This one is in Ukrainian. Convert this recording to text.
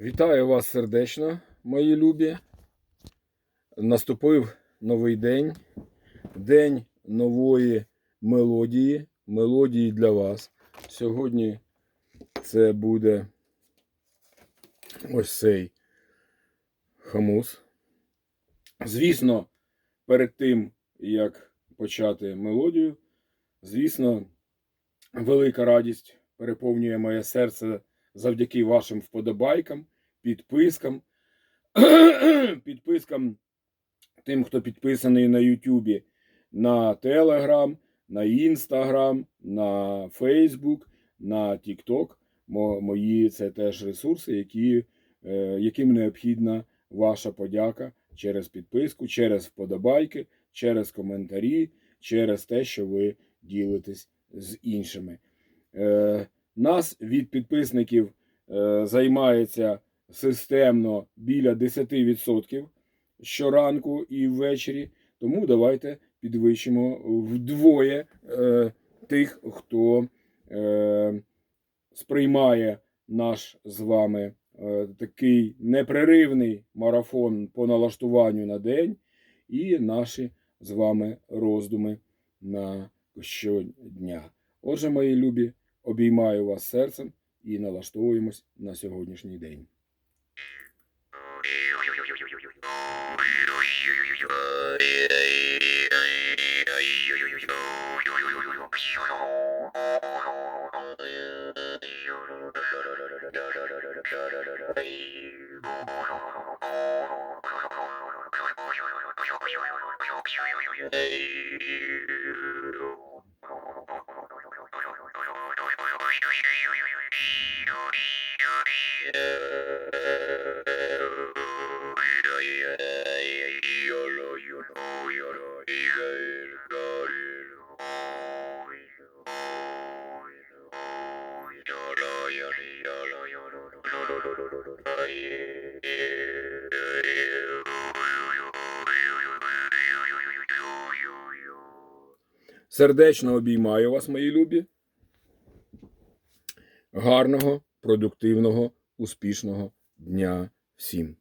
Вітаю вас сердечно, мої любі. Наступив новий день, день нової мелодії, мелодії для вас. Сьогодні це буде ось цей хамус. Звісно, перед тим, як почати мелодію, звісно, велика радість переповнює моє серце завдяки вашим вподобайкам, підпискам, підпискам тим, хто підписаний на Ютубі, на Телеграм, на Інстаграм, на Фейсбук, на Тікток. Мої це теж ресурси, які, е, яким необхідна ваша подяка через підписку, через вподобайки, через коментарі, через те, що ви ділитесь з іншими. Нас від підписників е, займається системно біля 10% щоранку і ввечері. Тому давайте підвищимо вдвоє е, тих, хто е, сприймає наш з вами такий непреривний марафон по налаштуванню на день і наші з вами роздуми на щодня. Отже, мої любі, обіймаю вас серцем і налаштовуємось на сьогоднішній день. Сердечно обіймаю вас, мої любі. Гарного, продуктивного, успішного дня всім!